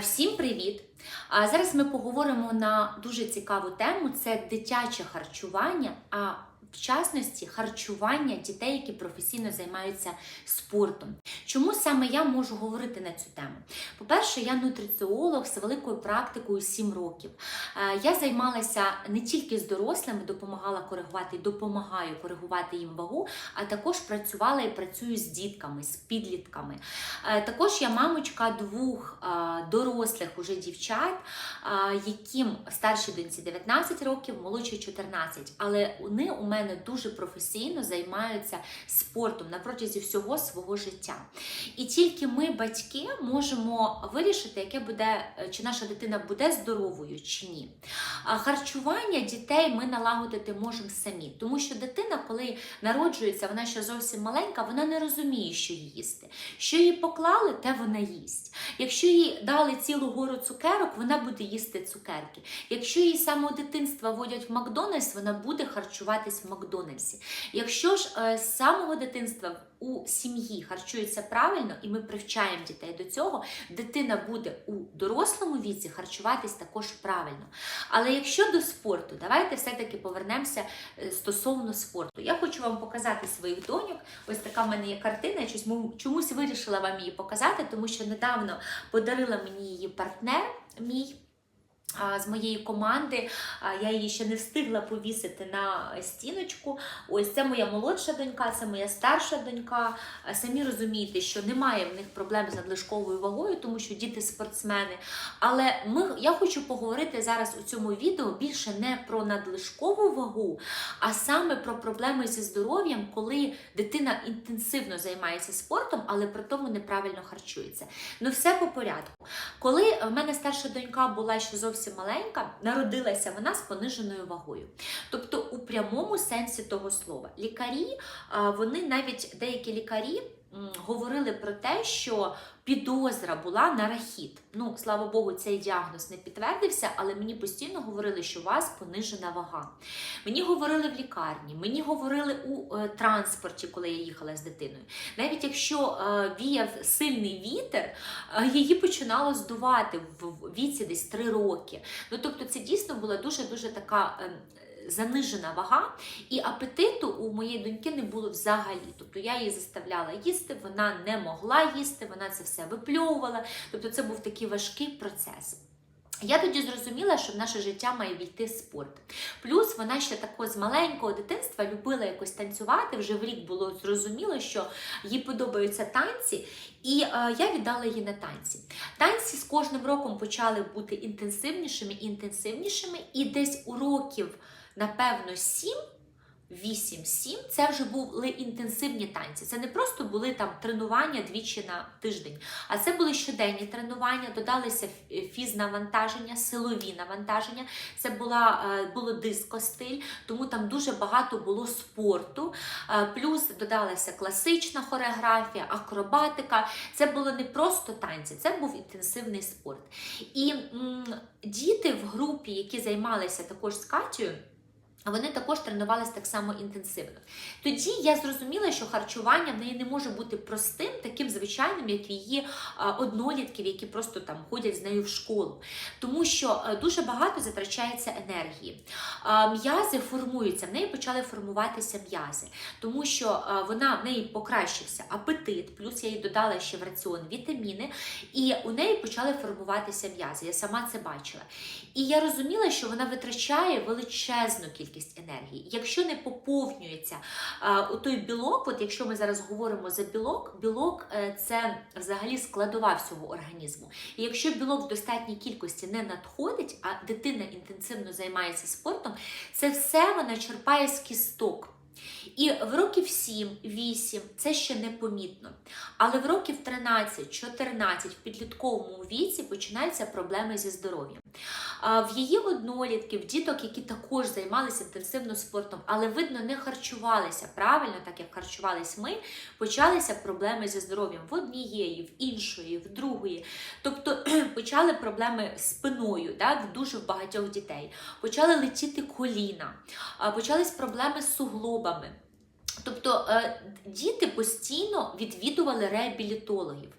Всім привіт! Зараз ми поговоримо на дуже цікаву тему: це дитяче харчування, а в частності харчування дітей, які професійно займаються спортом. Чому саме я можу говорити на цю тему? По-перше, я нутриціолог з великою практикою 7 років. Е, Я займалася не тільки з дорослими, допомагала коригувати, допомагаю коригувати їм вагу, а також працювала і працюю з дітками, з підлітками. Е, Також я мамочка двох е, дорослих уже дівчат, яким старшій доньці 19 років, молодшій 14. Але вони у мене дуже професійно займаються спортом на протязі всього свого життя. І тільки ми, батьки, можемо вирішити, яке буде, е, чи наша дитина буде здоровою чи ні. Харчування дітей ми налагодити можемо самі, тому що дитина, коли народжується, вона ще зовсім маленька, вона не розуміє, що їсти. Що їй поклали, те вона їсть. Якщо їй дали цілу гору цукерок, вона буде їсти цукерки. Якщо її самого дитинства водять в Макдональдс, вона буде харчуватись в Макдональдсі. Якщо ж е, з самого дитинства у сім'ї харчується правильно, і ми привчаємо дітей до цього, дитина буде у дорослому віці харчуватись також правильно. Але якщо до спорту, давайте все-таки повернемося е, стосовно спорту. Я хочу вам показати своїх доньок. Ось така в мене є картина. Я чомусь вирішила вам її показати, тому що недавно подарила мені її партнер мій. З моєї команди я її ще не встигла повісити на стіночку. Ось це моя молодша донька, це моя старша донька. Самі розумієте, що немає в них проблем з надлишковою вагою, тому що діти спортсмени. Але ми, я хочу поговорити зараз у цьому відео більше не про надлишкову вагу, а саме про проблеми зі здоров'ям, коли дитина інтенсивно займається спортом, але при тому неправильно харчується. Ну, все по порядку. Коли в мене старша донька була ще зовсім маленька, народилася вона з пониженою вагою. Тобто, у прямому сенсі того слова, лікарі, вони навіть деякі лікарі говорили про те, що підозра була на рахіт. Ну, слава Богу, цей діагноз не підтвердився, але мені постійно говорили, що у вас понижена вага. Мені говорили в лікарні, мені говорили у е, транспорті, коли я їхала з дитиною. Навіть якщо е, віяв сильний вітер, е, її починало здувати в віці десь 3 роки. Ну тобто, це дійсно була дуже дуже така. е, Занижена вага, і апетиту у моєї доньки не було взагалі. Тобто я її заставляла їсти, вона не могла їсти, вона це все випльовувала. Тобто це був такий важкий процес. Я тоді зрозуміла, що в наше життя має війти спорт. Плюс вона ще тако з маленького дитинства любила якось танцювати. Вже в рік було зрозуміло, що їй подобаються танці, і е, я віддала її на танці. Танці з кожним роком почали бути інтенсивнішими і інтенсивнішими, і десь у років, напевно, сім. 8-7 це вже були інтенсивні танці. Це не просто були там тренування двічі на тиждень, а це були щоденні тренування, додалися фізнавантаження, силові навантаження. Це була, е, було дискостиль, тому там дуже багато було спорту. Е, Плюс додалася класична хореографія, акробатика. Це було не просто танці, це був інтенсивний спорт. І м, діти в групі, які займалися також з Катєю, вони також тренувалися так само інтенсивно. Тоді я зрозуміла, що харчування в неї не може бути простим, таким звичайним, як її однолітків, які просто там ходять з нею в школу. Тому що дуже багато затрачається енергії. М'язи формуються, в неї почали формуватися м'язи, тому що вона в неї покращився апетит, плюс я їй додала ще в раціон вітаміни, і у неї почали формуватися м'язи. Я сама це бачила. І я розуміла, що вона витрачає величезну кількість енергії. Якщо не поповнюється у той білок, от якщо ми зараз говоримо за білок, білок е, це взагалі складова всього організму. І якщо білок в достатній кількості не надходить, а дитина інтенсивно займається спортом, це все вона черпає з кісток. І в років 7-8 це ще непомітно. Але в років 13-14 в підлітковому віці починаються проблеми зі здоров'ям. В її однолітків, діток, які також займалися інтенсивно спортом, але видно не харчувалися правильно, так як харчувались ми, почалися проблеми зі здоров'ям в однієї, в іншої, в другої. Тобто почали проблеми з спиною, да, в дуже багатьох дітей. Почали летіти коліна, почались проблеми з суглобами. Тобто е, діти постійно відвідували реабілітологів.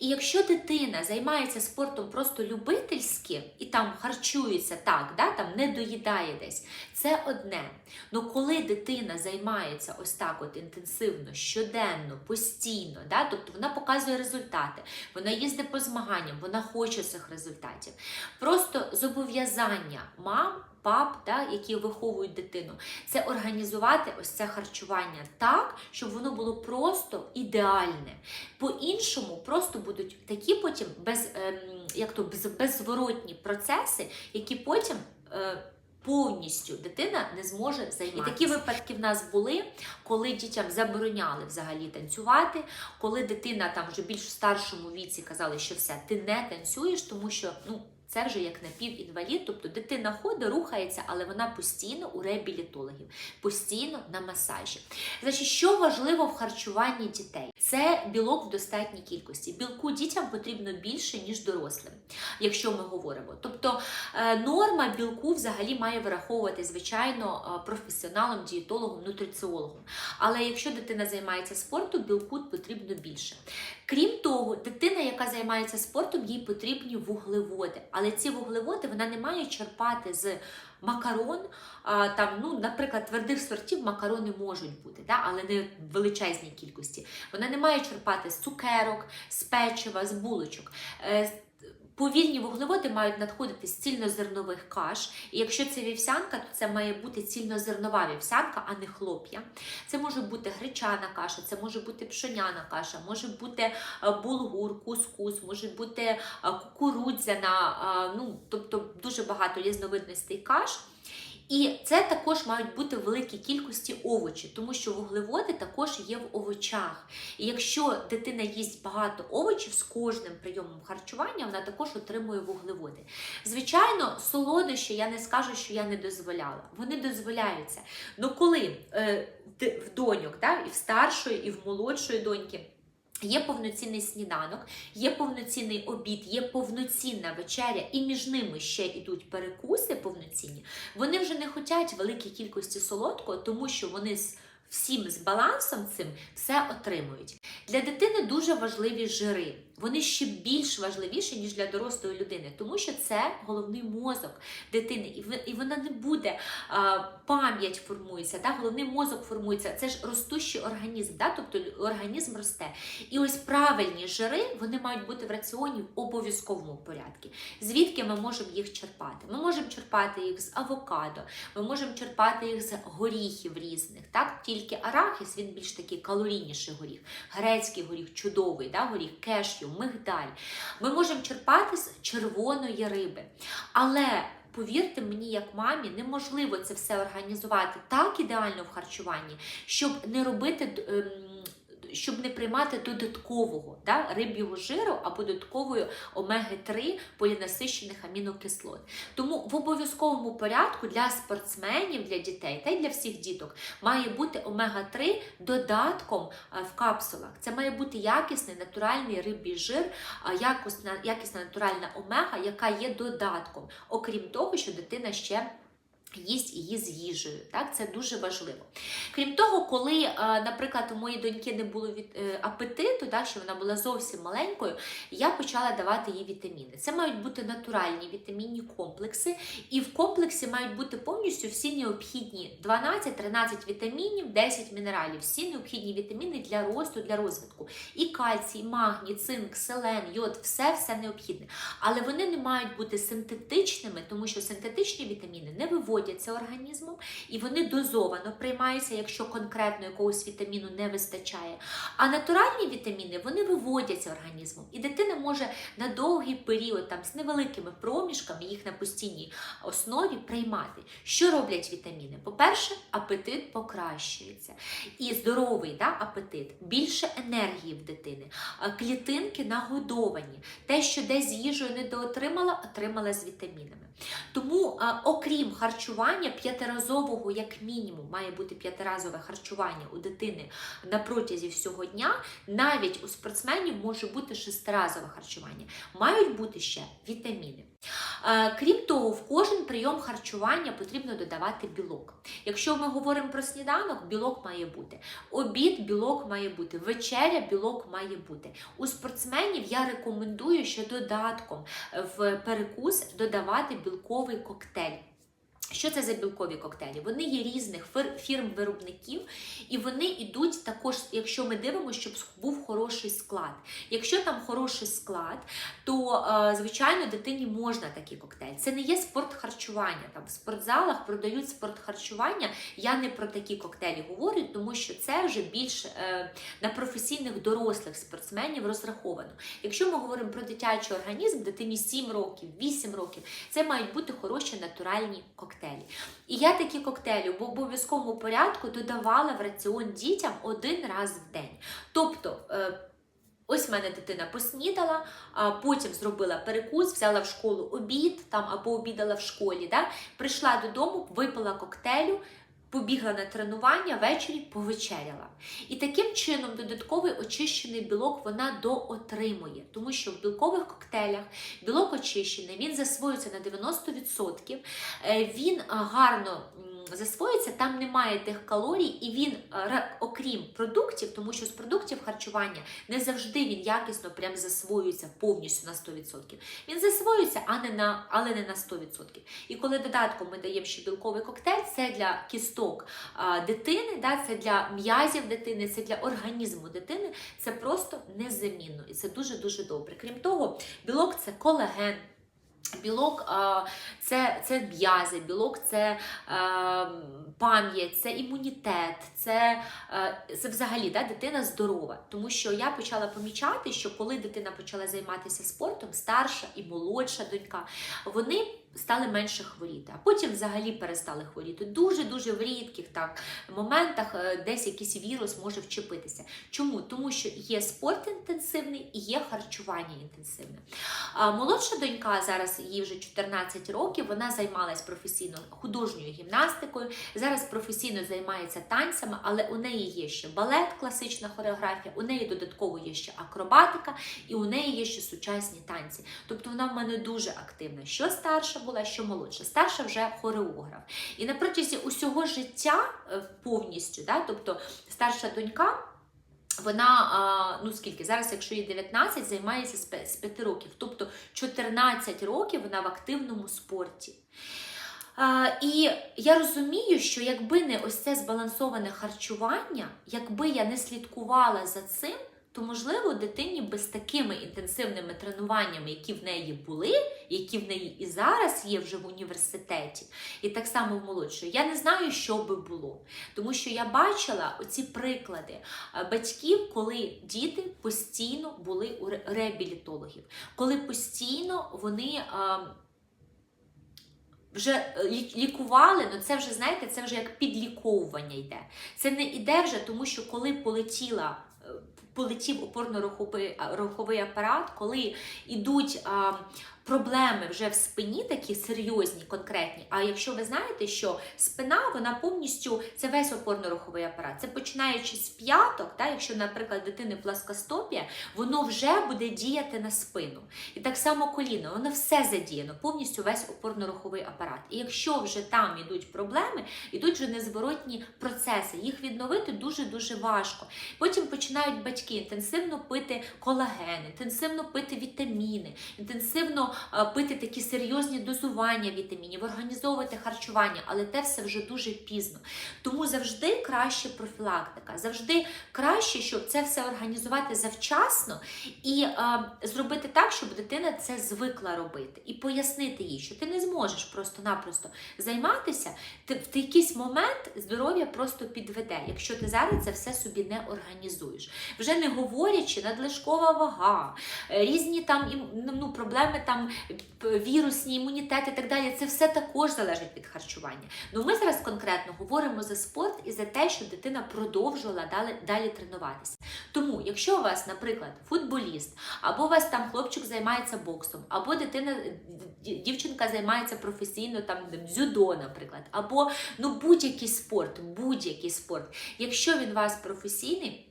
І якщо дитина займається спортом просто любительськи і там харчується так, да, там не доїдає десь, це одне. Ну коли дитина займається ось так от інтенсивно, щоденно, постійно, да, тобто вона показує результати, вона їздить по змаганням, вона хоче цих результатів. Просто зобов'язання мам. Пап, да, які виховують дитину, це організувати ось це харчування так, щоб воно було просто ідеальне. По-іншому просто будуть такі потім без, ем, як то, без, беззворотні процеси, які потім. Е, Повністю дитина не зможе займатися. І такі випадки в нас були, коли дітям забороняли взагалі танцювати, коли дитина там вже більш в старшому віці казали, що все, ти не танцюєш, тому що ну. Це вже як напівінвалід, тобто дитина ходить, рухається, але вона постійно у реабілітологів, постійно на масажі. Значить, що важливо в харчуванні дітей? Це білок в достатній кількості. Білку дітям потрібно більше, ніж дорослим, якщо ми говоримо. Тобто е, норма білку взагалі має вираховувати, звичайно, е, професіоналом, дієтологом, нутриціологом. Але якщо дитина займається спортом, білку потрібно більше. Крім того, дитина, яка займається спортом, їй потрібні вуглеводи. Але ці вуглеводи вона не має черпати з макарон. А, там, ну, Наприклад, твердих сортів макарони можуть бути, да? але не в величезній кількості. Вона не має черпати з цукерок, з печива, з булочок. Повільні вуглеводи мають надходити з цільнозернових каш. І якщо це вівсянка, то це має бути цільнозернова вівсянка, а не хлоп'я. Це може бути гречана каша, це може бути пшоняна каша, може бути е, булгур, кускус, може бути е, кукурудзяна, е, ну тобто дуже багато різновидностей каш. І це також мають бути в великій кількості овочі, тому що вуглеводи також є в овочах. І якщо дитина їсть багато овочів з кожним прийомом харчування, вона також отримує вуглеводи. Звичайно, солодощі я не скажу, що я не дозволяла. Вони дозволяються. Ну коли е, в доньок, да, і в старшої, і в молодшої доньки. Є повноцінний сніданок, є повноцінний обід, є повноцінна вечеря, і між ними ще йдуть перекуси повноцінні. Вони вже не хочуть великій кількості солодкого, тому що вони з всім з балансом цим все отримують. Для дитини дуже важливі жири. Вони ще більш важливіші, ніж для дорослої людини, тому що це головний мозок дитини, і вона не буде пам'ять формується, да? головний мозок формується. Це ж ростущий організм, да? тобто організм росте. І ось правильні жири вони мають бути в раціоні в обов'язковому порядку. Звідки ми можемо їх черпати? Ми можемо черпати їх з авокадо, ми можемо черпати їх з горіхів різних. Так? Тільки арахіс він більш такий калорійніший горіх, грецький горіх, чудовий, да? горіх кешю мигдаль. Ми можемо черпати з червоної риби. Але повірте мені, як мамі, неможливо це все організувати так ідеально в харчуванні, щоб не робити. Щоб не приймати додаткового да, риб'ього жиру або додаткової омеги-3 полінасищених амінокислот. Тому в обов'язковому порядку для спортсменів, для дітей та й для всіх діток має бути омега-3 додатком в капсулах. Це має бути якісний натуральний риб'ї жир, якісна, якісна натуральна омега, яка є додатком, окрім того, що дитина ще. Їсть її з їжею, так це дуже важливо. Крім того, коли, е, наприклад, у моєї доньки не було від е, апетиту, так, що вона була зовсім маленькою, я почала давати їй вітаміни. Це мають бути натуральні вітамінні комплекси, і в комплексі мають бути повністю всі необхідні 12-13 вітамінів, 10 мінералів, всі необхідні вітаміни для росту, для розвитку. І кальцій, магній, цинк, селен, йод, все все необхідне. Але вони не мають бути синтетичними, тому що синтетичні вітаміни не виводять виводяться організмом, і вони дозовано приймаються, якщо конкретно якогось вітаміну не вистачає. А натуральні вітаміни вони виводяться організмом, і дитина може на довгий період, там з невеликими проміжками, їх на постійній основі приймати. Що роблять вітаміни? По-перше, апетит покращується. І здоровий да, апетит, більше енергії в дитини, клітинки нагодовані. Те, що десь з їжею недоотримала, отримала з вітамінами. Тому, окрім харчування, харчування п'ятиразового, як мінімум, має бути п'ятиразове харчування у дитини на протязі всього дня. Навіть у спортсменів може бути шестиразове харчування. Мають бути ще вітаміни. Е, Крім того, в кожен прийом харчування потрібно додавати білок. Якщо ми говоримо про сніданок, білок має бути. Обід білок має бути, вечеря білок має бути. У спортсменів я рекомендую ще додатком в перекус додавати білковий коктейль. Що це за білкові коктейлі? Вони є різних фірм-виробників, і вони йдуть також, якщо ми дивимося, щоб був хороший склад. Якщо там хороший склад, то е, звичайно дитині можна такий коктейль. Це не є спортхарчування. Там в спортзалах продають спортхарчування. Я не про такі коктейлі говорю, тому що це вже більш е, на професійних дорослих спортсменів розраховано. Якщо ми говоримо про дитячий організм, дитині 7 років, 8 років, це мають бути хороші натуральні коктейлі. І я такі коктейлі в обов'язковому порядку додавала в раціон дітям один раз в день. Тобто. е, Ось в мене дитина поснідала, а потім зробила перекус, взяла в школу обід там або обідала в школі. Да? Прийшла додому, випила коктейлю, побігла на тренування, ввечері повечеряла. І таким чином додатковий очищений білок вона доотримує, тому що в білкових коктейлях білок очищений, він засвоюється на 90%, е, він гарно м, засвоюється, там немає тих калорій, і він, а, окрім продуктів, тому що з продуктів харчування не завжди він якісно прям засвоюється повністю на 100%. Він засвоюється, а не на, але не на 100%. І коли додатком ми даємо ще білковий коктейль, це для кісток дитини, да, це для м'язів дитини, це для організму дитини, це просто незамінно. І це дуже-дуже добре. Крім того, білок це колаген. Білок це, це м'язи, білок це пам'ять, це імунітет, це, це взагалі да, дитина здорова. Тому що я почала помічати, що коли дитина почала займатися спортом, старша і молодша донька, вони стали менше хворіти, а потім взагалі перестали хворіти. Дуже-дуже в рідких так моментах е, десь якийсь вірус може вчепитися. Чому? Тому що є спорт інтенсивний і є харчування інтенсивне. А молодша донька зараз їй вже 14 років. Вона займалась професійно художньою гімнастикою. Зараз професійно займається танцями, але у неї є ще балет, класична хореографія, у неї додатково є ще акробатика, і у неї є ще сучасні танці. Тобто вона в мене дуже активна. Що старша була, що молодша. Старша вже хореограф. І на протязі усього життя е, повністю, да, тобто старша донька. Вона, ну скільки, зараз, якщо їй 19, займається з 5 років. Тобто 14 років вона в активному спорті. І я розумію, що якби не ось це збалансоване харчування, якби я не слідкувала за цим, то можливо дитині би з такими інтенсивними тренуваннями, які в неї були, які в неї і зараз є вже в університеті, і так само в молодшої, я не знаю, що би було. Тому що я бачила оці приклади е, батьків, коли діти постійно були у реабілітологів, коли постійно вони. е, Вже е, лікували, ну це вже знаєте, це вже як підліковування йде. Це не йде вже, тому що коли полетіла, полетів опорно-руховий апарат, коли йдуть а, проблеми вже в спині, такі серйозні, конкретні. А якщо ви знаєте, що спина вона повністю це весь опорно-руховий апарат. Це починаючи з п'яток, та, якщо, наприклад, дитини пласкостопія, воно вже буде діяти на спину. І так само коліно, воно все задіяно, повністю весь опорно-руховий апарат. І якщо вже там йдуть проблеми, йдуть вже незворотні процеси. Їх відновити дуже-дуже важко. Потім починають батьки інтенсивно пити колаген, інтенсивно пити вітаміни, інтенсивно е, пити такі серйозні дозування вітамінів, організовувати харчування, але те все вже дуже пізно. Тому завжди краще профілактика, завжди краще, щоб це все організувати завчасно і е, зробити так, щоб дитина це звикла робити, і пояснити їй, що ти не зможеш просто-напросто займатися, ти в якийсь момент здоров'я просто підведе, якщо ти зараз це все собі не організуєш. Вже не говорячи надлишкова вага, е, різні там ім- ну, проблеми, там вірусні, імунітет і так далі. Це все також залежить від харчування. Ну ми зараз конкретно говоримо за спорт і за те, щоб дитина продовжувала далі, далі тренуватися. Тому, якщо у вас, наприклад, футболіст, або у вас там хлопчик займається боксом, або дитина дівчинка займається професійно там дзюдо, наприклад, або ну будь-який спорт, будь-який спорт. Якщо він у вас професійний.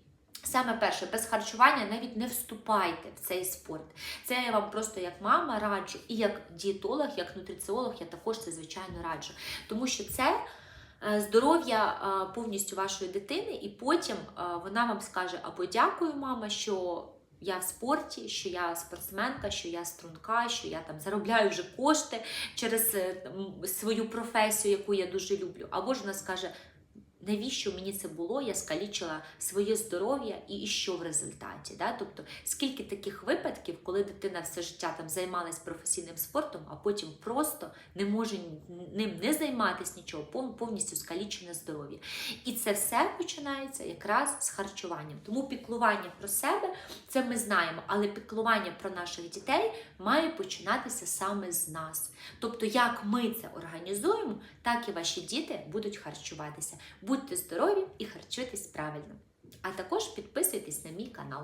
Саме перше, без харчування навіть не вступайте в цей спорт. Це я вам просто як мама раджу, і як дієтолог, як нутриціолог, я також це звичайно раджу. Тому що це е, здоров'я е, повністю вашої дитини, і потім е, вона вам скаже або дякую, мама, що я в спорті, що я спортсменка, що я струнка, що я там заробляю вже кошти через свою професію, яку я дуже люблю. Або ж вона скаже. Навіщо мені це було? Я скалічила своє здоров'я і, що в результаті? Да? Тобто, скільки таких випадків, коли дитина все життя там займалась професійним спортом, а потім просто не може ним не займатися нічого, повністю скалічене здоров'я. І це все починається якраз з харчуванням. Тому піклування про себе це ми знаємо, але піклування про наших дітей має починатися саме з нас. Тобто, як ми це організуємо, так і ваші діти будуть харчуватися. Будьте здорові і харчуйтесь правильно. А також підписуйтесь на мій канал.